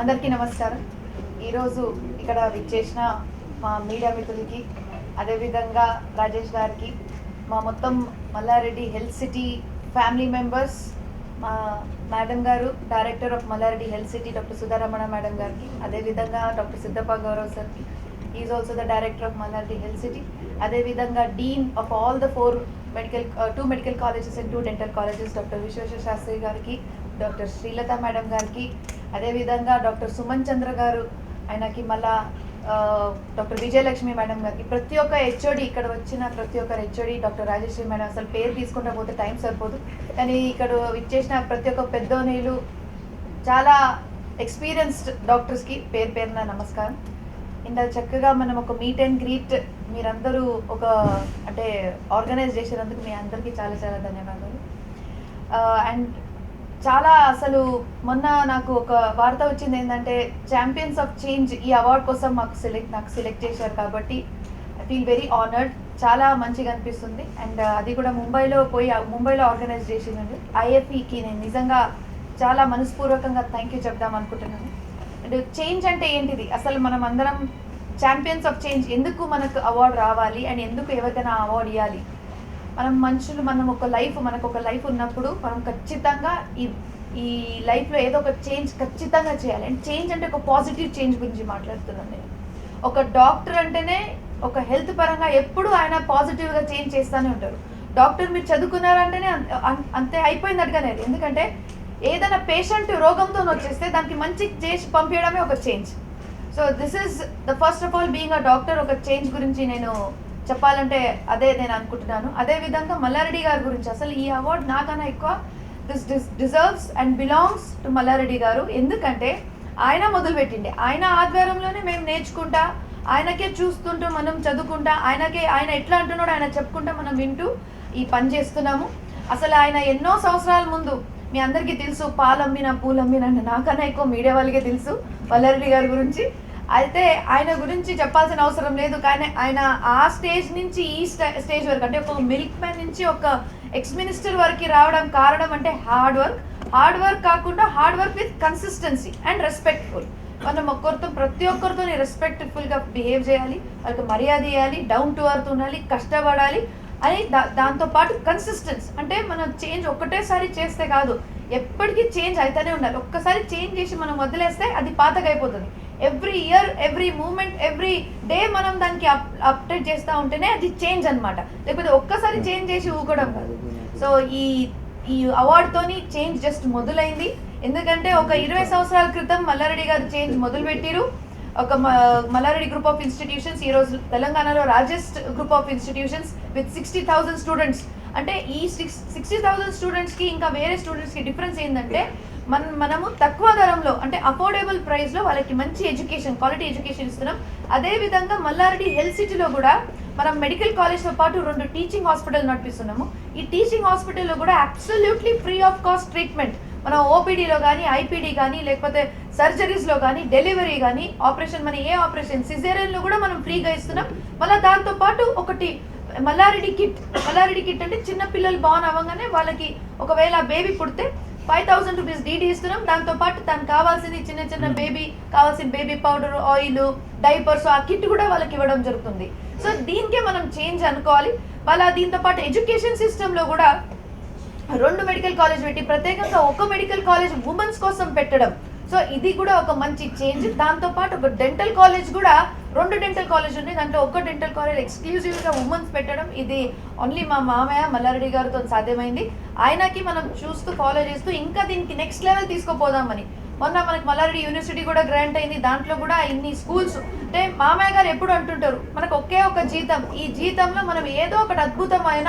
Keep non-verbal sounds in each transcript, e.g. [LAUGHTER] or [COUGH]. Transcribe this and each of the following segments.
అందరికీ నమస్కారం. ఈరోజు ఇక్కడ విచ్చేసిన మా మీడియా మిత్రులకి అదేవిధంగా రాజేష్ గారికి మా మొత్తం Mallareddy health city family members మా మేడం గారు director of Mallareddy health city doctor Sudharamana madam గారికి అదేవిధంగా డాక్టర్ సిద్ధప్ప గౌరవ్ సార్కి is also the director of Mallareddy health city అదేవిధంగా dean of all the four medical two medical colleges and two dental colleges doctor Vishweshwara Shastri గారికి doctor Srilatha madam గారికి అదేవిధంగా doctor Suman చంద్ర గారు ఆయనకి మళ్ళా డాక్టర్ విజయలక్ష్మి మేడం గారికి ప్రతి ఒక్క హెచ్ఓడి ఇక్కడ వచ్చిన ప్రతి ఒక్క హెచ్ఓడి డాక్టర్ రాజేశ్వరి మేడం అసలు పేరు తీసుకుంటా పోతే టైం సరిపోదు. కానీ ఇక్కడ ఇచ్చేసిన ప్రతి ఒక్క పెద్దోనీలు చాలా ఎక్స్పీరియన్స్డ్ డాక్టర్స్కి పేరు పేరున నమస్కారం. ఇంత చక్కగా మనం ఒక మీట్ అండ్ గ్రీట్ మీరందరూ ఒక అంటే ఆర్గనైజ్ చేసినందుకు మీ అందరికీ చాలా చాలా ధన్యవాదాలు. అండ్ చాలా అసలు మొన్న నాకు ఒక వార్త వచ్చింది ఏంటంటే ఛాంపియన్స్ ఆఫ్ చేంజ్ ఈ అవార్డ్ కోసం మాకు సెలెక్ట్ నాకు సెలెక్ట్ చేశారు కాబట్టి ఐ ఫీల్ వెరీ ఆనర్డ్ చాలా మంచిగా అనిపిస్తుంది. అండ్ uh, అది కూడా ముంబైలో పోయి ముంబైలో ఆర్గనైజ్ చేసిందండి. ఐఎఫ్ఈకి నేను నిజంగా చాలా మనస్పూర్వకంగా థ్యాంక్ యూ చెప్దాం అనుకుంటున్నాను. అండ్ చేంజ్ uh, అంటే ఏంటిది? అసలు మనం అందరం ఛాంపియన్స్ ఆఫ్ చేంజ్ ఎందుకు మనకు అవార్డు రావాలి? అండ్ ఎందుకు ఎవరికైనా అవార్డు ఇవ్వాలి మనం మనుషులు మనం ఒక లైఫ్ మనకు ఒక లైఫ్ ఉన్నప్పుడు మనం ఖచ్చితంగా ఈ ఈ లైఫ్లో ఏదో ఒక చేంజ్ ఖచ్చితంగా చేయాలి. అండ్ చేంజ్ అంటే ఒక పాజిటివ్ చేంజ్ గురించి మాట్లాడుతున్నాను నేను. ఒక డాక్టర్ అంటేనే ఒక హెల్త్ పరంగా ఎప్పుడు ఆయన పాజిటివ్గా చేంజ్ చేస్తూనే ఉంటారు డాక్టర్ మీరు చదువుకున్నారంటేనే అంతే అయిపోయింది లేదు ఎందుకంటే ఏదైనా పేషెంట్ రోగంతో వచ్చేస్తే దానికి మంచి చేసి పంపించడమే ఒక change so this is the first of all being a doctor ఒక చేంజ్ గురించి నేను చెప్పాలంటే అదే నేను అనుకుంటున్నాను. అదే విధంగా మల్లారెడ్డి గారి గురించి అసలు ఈ అవార్డు నాకన్నా ఎక్కువ this deserves and belongs to Mallareddy గారు. ఎందుకంటే ఆయన మొదలుపెట్టిండే. ఆయన ఆధ్వర్యంలోనే మేము నేర్చుకుంటా ఆయనకే చూస్తుంటూ మనం చదువుకుంటా ఆయనకే ఆయన ఎట్లా అంటున్నాడో ఆయన చెప్పుకుంటా మనం వింటూ ఈ పని చేస్తున్నాము. అసలు ఆయన ఎన్నో సంవత్సరాల ముందు మీ అందరికీ తెలుసు పాలమ్మిన పూలమ్మిన అంటే నాకన్నా ఎక్కువ మీడియా వాళ్ళకే తెలుసు మల్లారెడ్డి గారి గురించి. అయితే ఆయన గురించి చెప్పాల్సిన అవసరం లేదు కానీ ఆయన ఆ స్టేజ్ నుంచి ఈ స్టే- స్టేజ్ వరకు అంటే ఒక మిల్క్ మ్యాన్ నుంచి ఒక ఎక్స్ మినిస్టర్ వరకు రావడం కారణం అంటే హార్డ్ వర్క్. హార్డ్ వర్క్ కాకుండా hard work with consistency and respectful. మనం ఒక్కరితో ప్రతి ఒక్కరితో రెస్పెక్ట్ఫుల్గా బిహేవ్ చేయాలి వాళ్ళకి మర్యాద ఇవ్వాలి డౌన్ టు అర్త్ ఉండాలి కష్టపడాలి అని దా దాంతో పాటు కన్సిస్టెన్స్. అంటే మనం చేంజ్ ఒక్కటేసారి చేస్తే కాదు ఎప్పటికీ చేంజ్ అవుతూనే ఉండాలి. ఒక్కసారి చేంజ్ చేసి మనం వదిలేస్తే అది పాతగా అయిపోతుంది. Every year every moment every day మనం దానికి అప్ అప్డేట్ చేస్తూ ఉంటేనే అది చేంజ్ అనమాట లేకపోతే ఒక్కసారి చేంజ్ చేసి ఊకోవడం కాదు. సో ఈ ఈ అవార్డుతోని చేంజ్ జస్ట్ మొదలైంది. ఎందుకంటే ఒక ఇరవై సంవత్సరాల క్రితం మల్లారెడ్డి గారు చేంజ్ మొదలు పెట్టిరు ఒక మ- మల్లారెడ్డి గ్రూప్ ఆఫ్ ఇన్స్టిట్యూషన్స్ ఈరోజు తెలంగాణలో largest group of institutions with sixty thousand students అంటే ఈ సిక్స్ సిక్స్టీ థౌసండ్ స్టూడెంట్స్కి ఇంకా వేరే స్టూడెంట్స్కి డిఫరెన్స్ ఏంటంటే మన మనము తక్కువ ధరంలో అంటే అఫోర్డబుల్ ప్రైస్లో వాళ్ళకి మంచి ఎడ్యుకేషన్ క్వాలిటీ ఎడ్యుకేషన్ ఇస్తున్నాం. అదేవిధంగా మల్లారెడ్డి హెల్త్ సిటీలో కూడా మనం మెడికల్ కాలేజ్తో పాటు రెండు టీచింగ్ హాస్పిటల్ నడిపిస్తున్నాము. ఈ టీచింగ్ హాస్పిటల్లో కూడా absolutely free of cost treatment మనం ఓపీడీలో కానీ ఐపీడీ కానీ లేకపోతే సర్జరీస్లో కానీ డెలివరీ కానీ ఆపరేషన్ మన ఏ ఆపరేషన్ సిజేరియన్లో కూడా మనం ఫ్రీగా ఇస్తున్నాం. మళ్ళీ దాంతోపాటు ఒకటి మల్లారెడ్డి కిట్. మల్లారెడ్డి కిట్ అంటే చిన్న పిల్లలు బాన్ అవ్వగానే వాళ్ళకి ఒకవేళ బేబీ పుడితే ఫైవ్ థౌసండ్ రూపీస్ డీడీ ఇస్తున్నాం. దాంతో పాటు తనకు కావాల్సింది చిన్న చిన్న బేబీ కావాల్సిన బేబీ పౌడర్ ఆయిల్ డైపర్స్ ఆ కిట్ కూడా వాళ్ళకి ఇవ్వడం జరుగుతుంది. సో దీనికే మనం చేంజ్ అనుకోవాలి. వాళ్ళ దీంతో పాటు ఎడ్యుకేషన్ సిస్టంలో కూడా రెండు మెడికల్ కాలేజ్ పెట్టి ప్రత్యేకంగా ఒక మెడికల్ కాలేజ్ ఉమెన్స్ కోసం పెట్టడం. సో ఇది కూడా ఒక మంచి చేంజ్. దాంతో పాటు ఒక డెంటల్ కాలేజ్ కూడా రెండు డెంటల్ కాలేజ్ ఉంది దాంట్లో ఒక్క డెంటల్ కాలేజ్ ఎక్స్క్లూజివ్గా ఉమెన్స్ పెట్టడం. ఇది ఓన్లీ మా మామయ్య మల్లారెడ్డి గారితో సాధ్యమైంది. ఆయనకి మనం చూస్తూ ఫాలో చేస్తూ ఇంకా దీనికి నెక్స్ట్ లెవెల్ తీసుకుపోదామని. మొన్న మనకి మల్లారెడ్డి యూనివర్సిటీ కూడా గ్రాంట్ అయింది. దాంట్లో కూడా ఇన్ని స్కూల్స్ అంటే మామయ్య గారు ఎప్పుడు అంటుంటారు మనకు ఒకే ఒక జీతం. ఈ జీతంలో మనం ఏదో ఒకటి అద్భుతమైన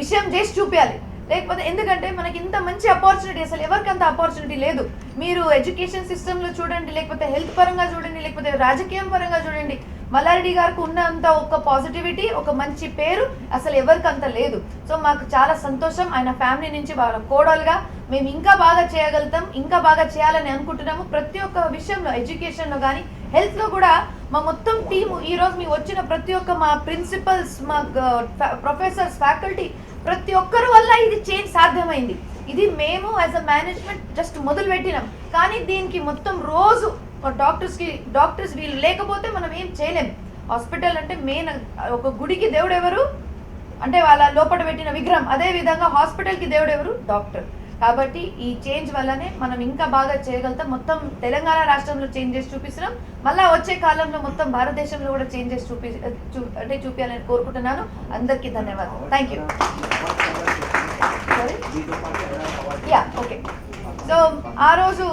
విషయం చేసి చూపించాలి లేకపోతే ఎందుకంటే మనకి ఇంత మంచి అపార్చునిటీ అసలు ఎవరికి అంత అపార్చునిటీ లేదు. మీరు ఎడ్యుకేషన్ సిస్టంలో చూడండి లేకపోతే హెల్త్ పరంగా చూడండి లేకపోతే రాజకీయం పరంగా చూడండి. మల్లారెడ్డి గారికి ఉన్నంత ఒక పాజిటివిటీ ఒక మంచి పేరు అసలు ఎవరికి అంత లేదు. సో మాకు చాలా సంతోషం. ఆయన ఫ్యామిలీ నుంచి వాళ్ళ కోడలుగా మేము ఇంకా బాగా చేయగలుగుతాం ఇంకా బాగా చేయాలని అనుకుంటున్నాము. ప్రతి ఒక్క విషయంలో ఎడ్యుకేషన్లో కానీ హెల్త్లో కూడా మా మొత్తం టీము ఈరోజు మీ వచ్చిన ప్రతి ఒక్క మా ప్రిన్సిపల్స్ మా uh, ప్రొఫెసర్స్ ఫ్యాకల్టీ ప్రతి ఒక్కరి వల్ల ఇది చేంజ్ సాధ్యమైంది. ఇది మేము యాజ్ అ మేనేజ్మెంట్ జస్ట్ మొదలు పెట్టినాం కానీ దీనికి మొత్తం రోజు డాక్టర్స్కి డాక్టర్స్ వీళ్ళు లేకపోతే మనం ఏం చేయలేం. హాస్పిటల్ అంటే మెయిన్ ఒక గుడికి దేవుడు ఎవరు అంటే వాళ్ళ లోపల పెట్టిన విగ్రహం. అదే విధంగా హాస్పిటల్కి దేవుడు ఎవరు డాక్టర్ కాబట్టి ఈ చేంజ్ వల్లనే మనం ఇంకా బాగా చేయగలుగుతాం. మొత్తం తెలంగాణ రాష్ట్రంలో చేంజెస్ చూపిస్తున్నాం. మళ్ళా వచ్చే కాలంలో మొత్తం భారతదేశంలో కూడా చేంజెస్ చూపి చూ అంటే చూపించాలని కోరుకుంటున్నాను. అందరికీ ధన్యవాదాలు. Thank you yeah okay so ఆ రోజు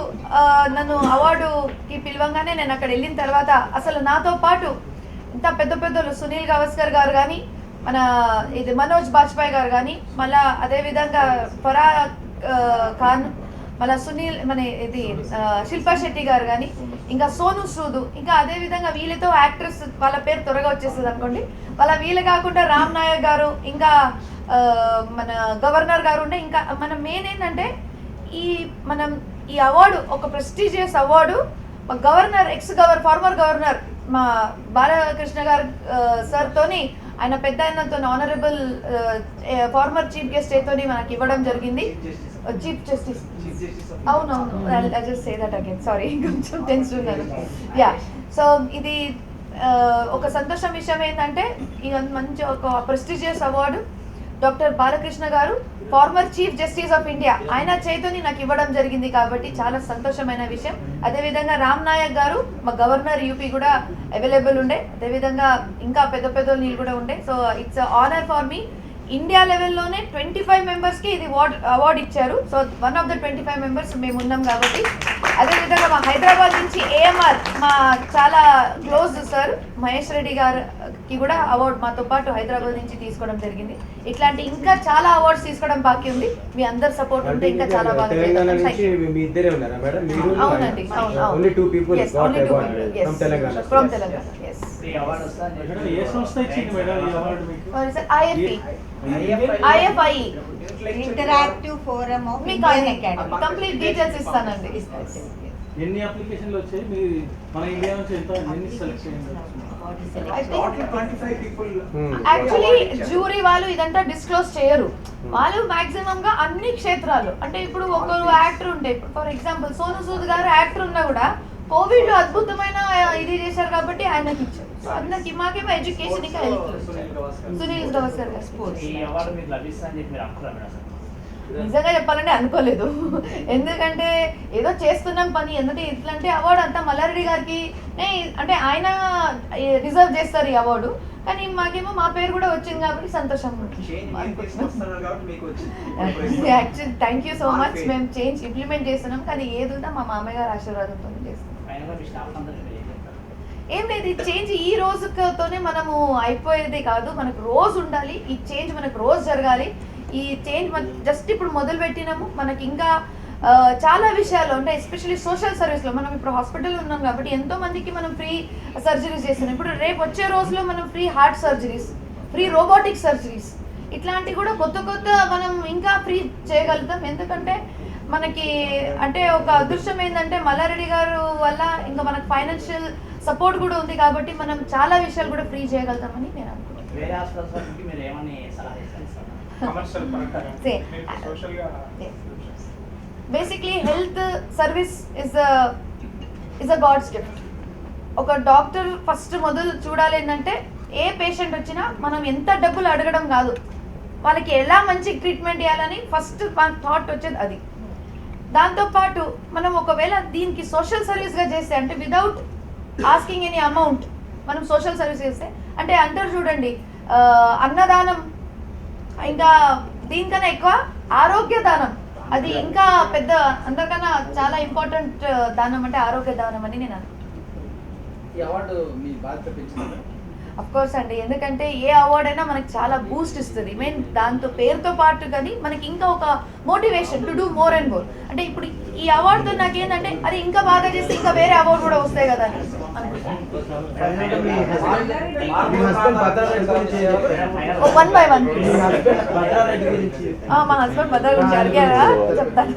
నన్ను అవార్డుకి పిలవంగానే నేను అక్కడ వెళ్ళిన తర్వాత అసలు నాతో పాటు ఇంత పెద్ద పెద్దలు సునీల్ గవస్కర్ గారు కానీ మన ఇది మనోజ్ బాజ్పాయ్ గారు కానీ మళ్ళా అదేవిధంగా పరా ఖాన్ మన సునీల్ మన ఇది శిల్పా శెట్టి గారు కానీ ఇంకా సోను సూదు ఇంకా అదే విధంగా వీళ్ళతో యాక్ట్రెస్ వాళ్ళ పేరు త్వరగా వచ్చేస్తుంది అనుకోండి. వాళ్ళ వీళ్ళు కాకుండా రామ్ నాయక్ గారు ఇంకా మన గవర్నర్ గారు ఉండే ఇంకా మన మెయిన్ ఏంటంటే ఈ మనం ఈ అవార్డు ఒక ప్రెస్టీజియస్ అవార్డు మా governor ex gover former governor మా బాలకృష్ణ గారు సార్ తోని ఆయన పెద్ద ఆయనతో ఆనరబుల్ ఫార్మర్ చీఫ్ గెస్ట్ తోని మనకి ఇవ్వడం జరిగింది. చీఫ్ జస్టిస్ అవునవును just say that again sorry కొంచెం టెన్స్ ఉన్నాను యా సో ఇది ఆ, ఒక సంతోషం విషయం ఏంటంటే ఈ మంచి ఒక ప్రెస్టీజియస్ అవార్డు డాక్టర్ బాలకృష్ణ గారు former chief justice of India ఆయన చేతిని నాకు ఇవ్వడం జరిగింది కాబట్టి చాలా సంతోషమైన విషయం. అదేవిధంగా రామ్ నాయక్ గారు మా గవర్నర్ యూపీ కూడా అవైలబుల్ ఉండే. అదేవిధంగా ఇంకా పెద్ద పెద్ద నీళ్ళు కూడా ఉండే. So it's honour for me India లెవెల్లోనే twenty five మెంబర్స్కి ఇది అవార్డ్ అవార్డ్ ఇచ్చారు. So one of the twenty five members మేము ఉన్నాం కాబట్టి. అదేవిధంగా మా హైదరాబాద్ నుంచి ఏఎంఆర్ మా చాలా క్లోజ్ సార్ మహేష్ రెడ్డి గారికి కూడా అవార్డ్ మాతో పాటు హైదరాబాద్ నుంచి తీసుకోవడం జరిగింది. ఇట్లాంటి ఇంకా చాలా అవార్డ్స్ తీసుకోవడం బాకీ ఉంది. మీ అందరి సపోర్ట్ ఉంటే ఇంకా చాలా బాగా అవునండి అవును. ఫ్రమ్ తెలంగాణ. ఏ సంస్థ ఇచ్చింది మేడం ఈ అవార్డు మీకు? Interactive forum of academy complete details ఇస్తానండి. ఎన్ని అప్లికేషన్లు వచ్చాయి? మీ మన ఇండియా నుంచి ఎంత? ఎన్ని సెలెక్ట్ చేయండి? Hmm. యాక్చువల్లీ జ్యూరీ వాళ్ళు ఇదంతా డిస్క్లోజ్ చేయరు. వాళ్ళు మాక్సిమం గా అన్ని క్షేత్రాలు. అంటే ఇప్పుడు ఒకరు యాక్టర్ ఉంటే ఫర్ ఎగ్జాంపుల్ సోను సూద్ గారు యాక్టర్ ఉన్నా కూడా కోవిడ్లో అద్భుతమైన ఇది చేశారు కాబట్టి ఆయనకి ఇచ్చారు so education Sunil Gavaskar sports. నిజంగా చెప్పాలంటే అనుకోలేదు. ఎందుకంటే ఏదో చేస్తున్నాం పని ఎందుకంటే ఇట్లా అంటే అవార్డు అంతా మల్లారెడ్డి గారికి నే- అంటే ఆయన రిజర్వ్ చేస్తారు ఈ అవార్డు. కానీ మాకేమో మా పేరు కూడా వచ్చింది కాబట్టి సంతోషం actual thank you so much మేము చేంజ్ ఇంప్లిమెంట్ చేస్తున్నాం. కానీ ఏది మా మామయ్య గారు ఆశీర్వాదంతో చేస్తున్నాం. ఏం లేదు ఈ చేంజ్ ఈ రోజుతోనే మనము అయిపోయేది కాదు. మనకు రోజు ఉండాలి. ఈ చేంజ్ మనకు రోజు జరగాలి. ఈ చేంజ్ జస్ట్ ఇప్పుడు మొదలు పెట్టినాము మనకి ఇంకా చాలా విషయాలు ఉంటాయి ఎస్పెషల్లీ సోషల్ సర్వీస్లో మనం ఇప్పుడు హాస్పిటల్ ఉన్నాం కాబట్టి ఎంతో మందికి మనం ఫ్రీ సర్జరీస్ చేస్తున్నాం. ఇప్పుడు రేపు వచ్చే రోజులో మనం free heart surgeries free robotic surgeries ఇట్లాంటివి కూడా కొత్త కొత్త మనం ఇంకా ఫ్రీ చేయగలుగుతాం. ఎందుకంటే మనకి అంటే ఒక అదృష్టం ఏంటంటే మల్లారెడ్డి గారు వల్ల ఇంకా మనకు ఫైనాన్షియల్ సపోర్ట్ కూడా ఉంది కాబట్టి మనం చాలా విషయాలు కూడా ఫ్రీ చేయగలుగుతామని నేను. Basically health service is is a god's gift ఒక డాక్టర్ ఫస్ట్ మొదలు చూడాలి ఏంటంటే ఏ పేషెంట్ వచ్చినా మనం ఎంత డబ్బులు అడగడం కాదు. వాళ్ళకి ఎలా మంచి ట్రీట్మెంట్ ఇవ్వాలని ఫస్ట్ థాట్ వచ్చేది అది. దాంతోపాటు మనం ఒకవేళ దీనికి సోషల్ సర్వీస్గా చేస్తే అంటే వితౌట్ ఆస్కింగ్ ఎనీ అమౌంట్ మనం సోషల్ సర్వీస్ చేస్తే. అంటే అంటారు చూడండి అన్నదానం ఇంకా దీనికన్నా ఎక్కువ ఆరోగ్య దానం. అది ఇంకా పెద్ద అందరికన్నా చాలా ఇంపార్టెంట్ దానం అంటే ఆరోగ్య దానం అని నేను అనుకుంటున్నాను అఫ్ కోర్స్ అండి. ఎందుకంటే ఏ అవార్డ్ అయినా మనకి చాలా బూస్ట్ ఇస్తుంది. మెయిన్ దాంతో పేరుతో పాటు కానీ మనకి ఇంకా ఒక motivation to do more and more అంటే ఇప్పుడు ఈ అవార్డుతో నాకేంటంటే అది ఇంకా బాగా చేస్తే ఇంకా వేరే అవార్డు కూడా వస్తాయి కదా అని. వన్ బై వన్ మా హస్బెండ్ భద్ర గురించి అడిగారా చెప్తాను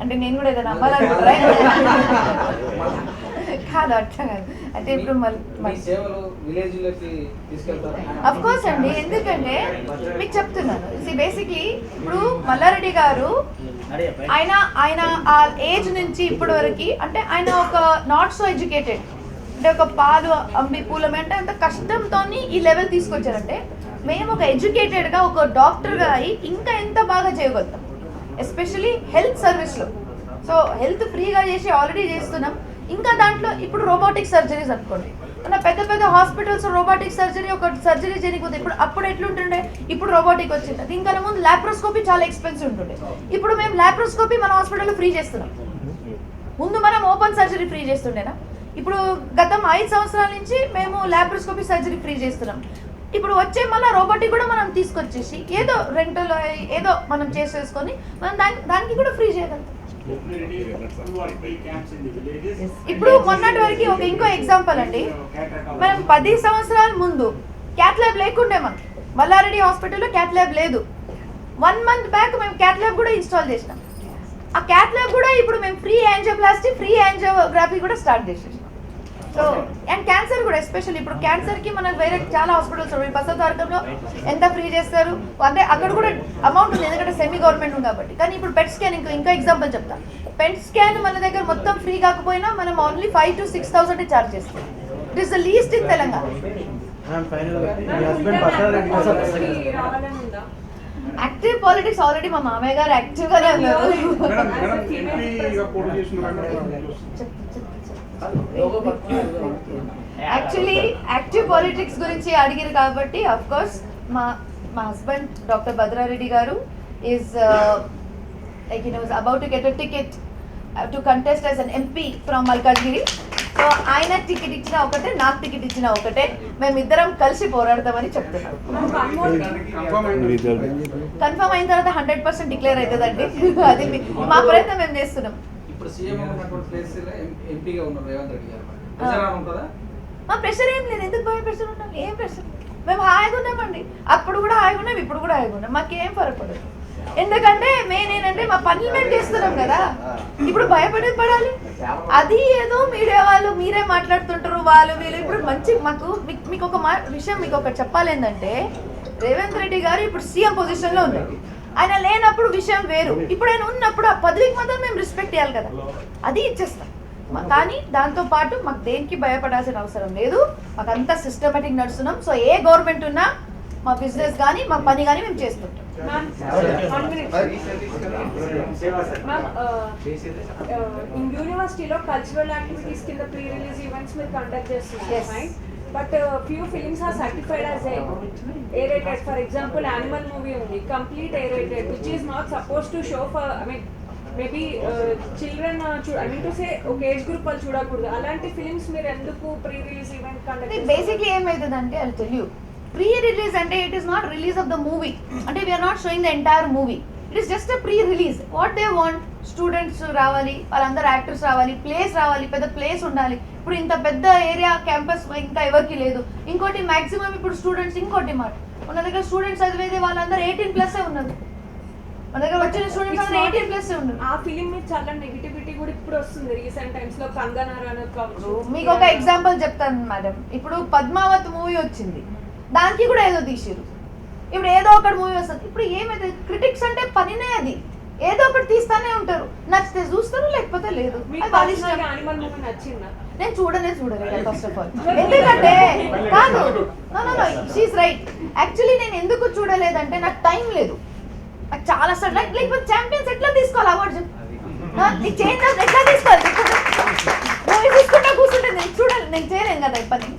అంటే నేను కూడా ఏదైనా అమ్మాలనుకుంటారా [LAUGHS] కాదు అట్లా కాదు. అంటే ఇప్పుడు అఫ్ కోర్స్ అండి ఎందుకంటే మీకు చెప్తున్నాను. బేసిక్లీ ఇప్పుడు మల్లారెడ్డి గారు ఆయన ఆయన ఆ ఏజ్ నుంచి ఇప్పటి వరకు అంటే ఆయన ఒక నాట్ సో ఎడ్యుకేటెడ్ అంటే ఒక పాలు అమ్మి పూలమే అంటే అంత కష్టంతో ఈ లెవెల్ తీసుకొచ్చారంటే మేము ఒక ఎడ్యుకేటెడ్గా ఒక డాక్టర్గా అయి ఇంకా ఎంత బాగా చేయగలుగుతాం? ఎస్పెషలీ హెల్త్ సర్వీస్లో సో హెల్త్ ఫ్రీగా చేసి ఆల్రెడీ చేస్తున్నాం. ఇంకా దాంట్లో ఇప్పుడు రోబోటిక్ సర్జరీస్ అనుకోండి. మన పెద్ద పెద్ద హాస్పిటల్స్ రోబోటిక్ సర్జరీ ఒక సర్జరీ చేయకపోతే ఇప్పుడు అప్పుడు ఎట్లుంటుండే? ఇప్పుడు రోబోటిక్ వచ్చింది. దీనికన్నా ముందు లాప్రోస్కోపీ చాలా ఎక్స్పెన్సివ్ ఉంటుండే. ఇప్పుడు మేము లాప్రోస్కోపీ మన హాస్పిటల్లో ఫ్రీ చేస్తున్నాం. ముందు మనం ఓపెన్ సర్జరీ ఫ్రీ చేస్తుండేనా? ఇప్పుడు గతం ఐదు సంవత్సరాల నుంచి మేము లాప్రోస్కోపీ సర్జరీ ఫ్రీ చేస్తున్నాం. ఇప్పుడు వచ్చే మళ్ళీ రోబోటిక్ కూడా మనం తీసుకొచ్చేసి ఏదో రెంటల్ ఏదో మనం చేసేసుకొని మనం దాని దానికి కూడా ఫ్రీ చేయగలుగుతాం. ఇప్పుడు మొన్నటి వరకు ఒక ఇంకో ఎగ్జాంపుల్ అండి. మనం పది సంవత్సరాల ముందు క్యాట్ ల్యాబ్ లేకుండే మనకి మల్లారెడ్డి హాస్పిటల్లో క్యాట్ ల్యాబ్ లేదు. వన్ మంత్ బ్యాక్ మేము క్యాట్ ల్యాబ్ కూడా ఇన్స్టాల్ చేసినాం. ఆ క్యాట్ ల్యాబ్ కూడా ఇప్పుడు మేము ఫ్రీ యాంజియోప్లాస్టీ ఫ్రీ యాంజియోగ్రఫీ కూడా స్టార్ట్ చేసేసాం సో అండ్ క్యాన్సర్ కూడా ఎస్పెషల్ ఇప్పుడు క్యాన్సర్కి మనకు వేరే చాలా హాస్పిటల్స్ ఉన్నాయి. బసవతారకంలో ఎంత ఫ్రీ చేస్తారు? అంటే అక్కడ కూడా అమౌంట్ ఉంది. ఎందుకంటే సెమీ గవర్నమెంట్ ఉంది కాబట్టి. కానీ ఇప్పుడు పెట్ స్కాన్ ఇంకా ఇంకా ఎగ్జాంపుల్ చెప్తా. పెట్ స్కాన్ మన దగ్గర మొత్తం ఫ్రీ కాకపోయినా మనం only five to six thousand charge చేస్తాం. It is the least in Telangana active politics already మా మామయ్య గారు యాక్టివ్ గానే ఉన్నారు. యాక్చువల్లీ యాక్టివ్ పాలిటిక్స్ గురించి అడిగారు కాబట్టి అఫ్ కోర్స్ మా మా హస్బెండ్ డాక్టర్ భద్రారెడ్డి గారు is like you was about to get a ticket to contest as an MP from Malkajgiri so ఆయన టికెట్ ఇచ్చిన ఒకటే నాకు టికెట్ ఇచ్చిన ఒకటే. మేమిద్దరం కలిసి పోరాడతామని చెప్తున్నాం కన్ఫర్మ్ అయిన తర్వాత హండ్రెడ్ పర్సెంట్ డిక్లేర్ అవుతుందండి. [LAUGHS] అది మా ప్రయత్నం మేము చేస్తున్నాం? ఇప్పుడు సీఎం ఉన్నటువంటి ప్లేస్ ఎంపీగా ఉన్నారు రేవంత్ రెడ్డి గారు ప్రచారం ఉంటుందా? మా ప్రెషర్ ఏం లేదు. ఎందుకు భయం? ప్రెషర్ ఉంటాం ఏం ప్రెషర్? మేము హాయిగా ఉన్నామండి. అప్పుడు కూడా హాయిగా ఉన్నాం ఇప్పుడు కూడా హాయిగా ఉన్నాం. మాకేం పడదు ఎందుకంటే మెయిన్ ఏంటంటే మా పనులు మేము చేస్తున్నాం కదా. ఇప్పుడు భయపడి పడాలి. అది ఏదో మీడియా వాళ్ళు మీరే మాట్లాడుతుంటారు వాళ్ళు వీళ్ళు. ఇప్పుడు మంచి మాకు మీకు- ఒక మా విషయం మీకు ఒకటి చెప్పాలి ఏంటంటే రేవంత్ రెడ్డి గారు ఇప్పుడు సీఎం పొజిషన్లో ఉన్నారు. ఆయన లేనప్పుడు విషయం వేరు. ఇప్పుడు ఆయన ఉన్నప్పుడు ఆ పదవికి మాత్రం మేము రెస్పెక్ట్ ఇవ్వాలి కదా. అది ఇచ్చేస్తాం. కానీ దాంతో పాటు మాకు దేనికి భయపడాల్సిన అవసరం లేదు. మాకు అంతా సిస్టమేటిక్ నడుస్తున్నాం. సో ఏ గవర్నమెంట్ ఉన్నా మా బిజినెస్ కానీ మా పని కానీ మేము చేస్తుంటాం. యూనివర్సిటీలో కల్చరల్ యాక్టివిటీస్ కింద ప్రీ రిలీజ్ ఈవెంట్స్ మీరు కండక్ట్ చేస్తున్నారు but few films are certified as A rated for example Animal movie ఉంది. Complete A rated which is not suppose to show for I mean maybe children I mean to say ఒక age group వాళ్ళు చూడకూడదు. అలాంటి films మీరు ఎందుకు pre release event conduct basically ఏమవుతుందంటే అది తెలియదు ప్రీ రిలీజ్ అంటే it is not release of the movie అంటే we're not showing the entire movie it is just a pre release what they want students రావాలి వాళ్ళందరూ actors రావాలి place రావాలి పెద్ద ప్లేస్ ఉండాలి. ఇప్పుడు ఇంత పెద్ద ఏరియా క్యాంపస్ ఇంకా ఎవరికి లేదు. ఇంకోటి మాక్సిమం ఇప్పుడు స్టూడెంట్స్ ఇంకోటి మాట. మన దగ్గర స్టూడెంట్స్ చదివేది వాళ్ళందరూ ఎయిటీన్ ప్లస్ ఉన్నారు. మన దగ్గర వచ్చిన స్టూడెంట్స్ అందరూ ఎయిటీన్ ప్లస్ ఉన్నారు. ఆ ఫిలిం మీద చాలా నెగిటివిటీ కూడా ఇప్పుడు వస్తుంది రీసెంట్ టైమ్స్లో. కంగనా రనౌత్ కావచ్చు. మీకు ఒక ఎగ్జాంపుల్ చెప్తాను మేడం ఇప్పుడు పద్మావత్ మూవీ వచ్చింది. దానికి కూడా ఏదో తీసిరు ఇప్పుడు ఏదో ఒకటి మూవీ వస్తుంది. ఇప్పుడు ఏమైతే క్రిటిక్స్ ఏదో ఒకటి తీస్తానే ఉంటారు. నచ్చితే చూస్తారు లేకపోతే లేదు. నేను చూడనే చూడలేదు ఫస్ట్ ఆఫ్ ఆల్ ఎందుకంటే కాదు. No no she's right actually నేను ఎందుకు చూడలేదంటే నాకు టైం లేదు. నాకు చాలా సార్ లైక్ లేకపోతే ఛాంపియన్స్ ఎట్లా తీసుకోవాలి అవార్డు నీకు చేంజ్ ఎట్లా తీసుకోవాలి? మూవీ తీసుకుంటా కూర్చుంటే నేను చూడాలి నేను చేయలేను కదా పని